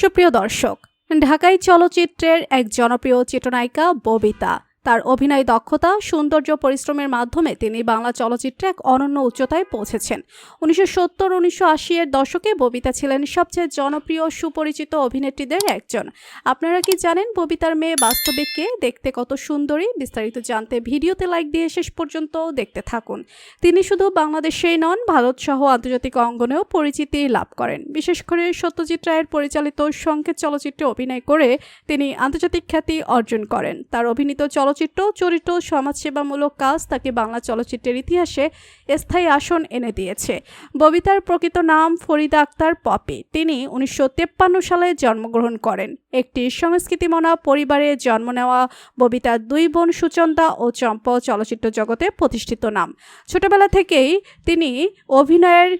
সুপ্রিয় দর্শক ঢাকাই চলচ্চিত্রের এক জনপ্রিয় চেতনায়িকা ববিতা। তার অভিনয় দক্ষতা, সৌন্দর্য পরিশ্রমের মাধ্যমে তিনি বাংলা চলচ্চিত্রে এক অনন্য উচ্চতায় পৌঁছেছেন। উনিশশো সত্তর, উনিশশো আশি এর দশকে ববিতা ছিলেন সবচেয়ে জনপ্রিয় সুপরিচিত অভিনেত্রীদের একজন। আপনারা কি জানেন ববিতার মেয়ে বাস্তবিককে দেখতে কত সুন্দরী। বিস্তারিত জানতে ভিডিওতে লাইক দিয়ে শেষ পর্যন্ত দেখতে থাকুন। তিনি শুধু বাংলাদেশেই নন, ভারত সহ আন্তর্জাতিক অঙ্গনেও পরিচিতি লাভ করেন। বিশেষ করে সত্যজিৎ রায়ের পরিচালিত সংকেত চলচ্চিত্রে অভিনয় করে তিনি আন্তর্জাতিক খ্যাতি অর্জন করেন। তার অভিনীত চলচ্চিত্র, চরিত্র, সমাজসেবামূলক কাজ তাকে বাংলা চলচ্চিত্রের ইতিহাসে স্থায়ী আসন এনে দিয়েছে। ববিতার প্রকৃত নাম ফরিদা আক্তার পপি। তিনি উনিশশো সালে জন্মগ্রহণ করেন। একটি সংস্কৃতিমনা পরিবারে জন্ম নেওয়া ববিতার দুই বোন সুচন্দা ও চম্প চলচ্চিত্র জগতে প্রতিষ্ঠিত নাম। ছোটবেলা থেকেই তিনি অভিনয়ের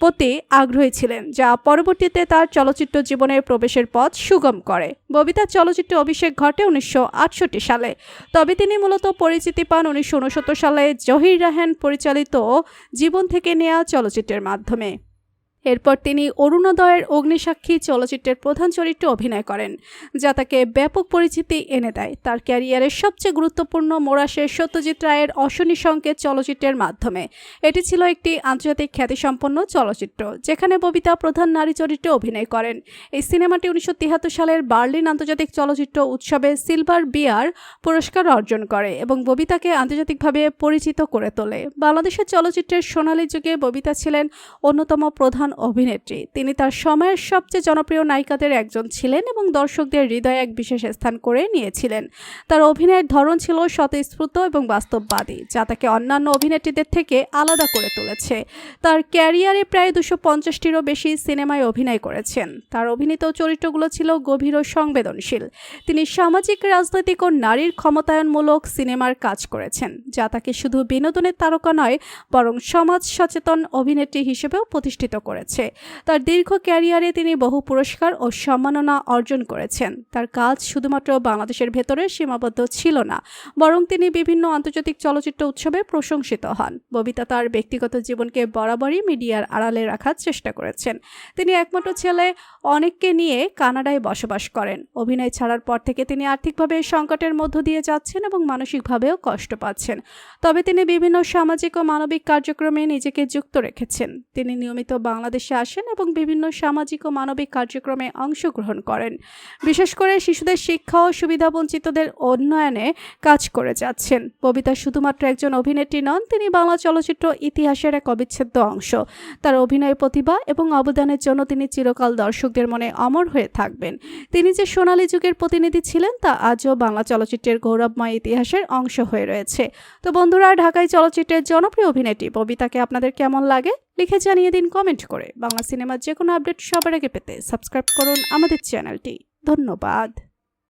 প্রতি আগ্রহী ছিলেন, যা পরবর্তীতে তার চলচ্চিত্র জীবনের প্রবেশের পথ সুগম করে। ববিতার চলচ্চিত্র অভিষেক ঘটে উনিশশো আটষট্টি সালে। তবে তিনি মূলত পরিচিতি পান উনিশশো উনসত্তর সালে জহির রাহেন পরিচালিত জীবন থেকে নেয়া চলচ্চিত্রের মাধ্যমে। এরপর তিনি অরুণোদয়ের অগ্নিসাক্ষী চলচ্চিত্রের প্রধান চরিত্রে অভিনয় করেন, যা তাকে ব্যাপক পরিচিতি এনে দেয়। তার ক্যারিয়ারের সবচেয়ে গুরুত্বপূর্ণ মোড়াসে সত্যজিৎ রায়ের অশনি সংকেত চলচ্চিত্রের মাধ্যমে। এটি ছিল একটি আন্তর্জাতিক খ্যাতিসম্পন্ন চলচ্চিত্র, যেখানে ববিতা প্রধান নারী চরিত্রে অভিনয় করেন। এই সিনেমাটি উনিশশো সালের বার্লিন আন্তর্জাতিক চলচ্চিত্র উৎসবে সিলভার বিয়ার পুরস্কার অর্জন করে এবং ববিতাকে আন্তর্জাতিকভাবে পরিচিত করে তোলে। বাংলাদেশের চলচ্চিত্রের সোনালী যুগে ববিতা ছিলেন অন্যতম প্রধান অভিনেত্রী। তিনি তার সময়ের সবচেয়ে জনপ্রিয় নায়িকাদের একজন ছিলেন এবং দর্শকদের হৃদয়ে এক বিশেষ স্থান করে নিয়েছিলেন। তার অভিনয়ের ধরন ছিল স্বতঃস্ফূর্ত এবং বাস্তববাদী, যা তাকে অন্যান্য অভিনেত্রীদের থেকে আলাদা করে তুলেছে। তার ক্যারিয়ারে প্রায় দুশো পঞ্চাশটিরও বেশি সিনেমায় অভিনয় করেছেন। তার অভিনীত চরিত্রগুলো ছিল গভীর ও সংবেদনশীল। তিনি সামাজিক, রাজনৈতিক ও নারীর ক্ষমতায়নমূলক সিনেমার কাজ করেছেন, যা তাকে শুধু বিনোদনের তারকা নয়, বরং সমাজ সচেতন অভিনেত্রী হিসেবেও প্রতিষ্ঠিত করেছে। তার দীর্ঘ ক্যারিয়ারে তিনি বহু পুরস্কার ও সম্মাননা অর্জন করেছেন। তার কাজ শুধুমাত্র বাংলাদেশের ভেতরে সীমাবদ্ধ ছিল না, বরং তিনি বিভিন্ন আন্তর্জাতিক চলচ্চিত্র উৎসবে প্রশংসিত হন। ববিতা তার ব্যক্তিগত জীবনকে বরাবরই মিডিয়ার আড়ালে রাখার চেষ্টা করেছেন। তিনি একমাত্র ছেলে অনেককে নিয়ে কানাডায় বসবাস করেন। অভিনয় ছাড়ার পর থেকে তিনি আর্থিকভাবে সংকটের মধ্য দিয়ে যাচ্ছেন এবং মানসিকভাবেও কষ্ট পাচ্ছেন। তবে তিনি বিভিন্ন সামাজিক ও মানবিক কার্যক্রমে নিজেকে যুক্ত রেখেছেন। তিনি নিয়মিত বাংলাদেশে আসেন এবং বিভিন্ন সামাজিক ও মানবিক কার্যক্রমে অংশগ্রহণ করেন। বিশেষ করে শিশুদের শিক্ষা ও সুবিধাবঞ্চিতদের উন্নয়নে কাজ করে যাচ্ছেন। ববিতা শুধুমাত্র একজন অভিনেত্রী নন, তিনি বাংলা চলচ্চিত্র ইতিহাসের এক অবিচ্ছেদ্য অংশ। তার অভিনয় প্রতিভা এবং অবদানের জন্য তিনি চিরকাল দর্শকদের মনে অমর হয়ে থাকবেন। তিনি যে সোনালী যুগের প্রতিনিধি ছিলেন, তা আজও বাংলা চলচ্চিত্রের গৌরবময় ইতিহাসের অংশ হয়ে রয়েছে। তো বন্ধুরা, ঢাকায় চলচ্চিত্রের জনপ্রিয় অভিনেত্রী ববিতাকে আপনাদের কেমন লাগে? লিখে জানিয়ে দিন কমেন্ট করে। বাংলা সিনেমার যে কোনো আপডেট সবার আগে পেতে সাবস্ক্রাইব করুন আমাদের চ্যানেলটি। ধন্যবাদ।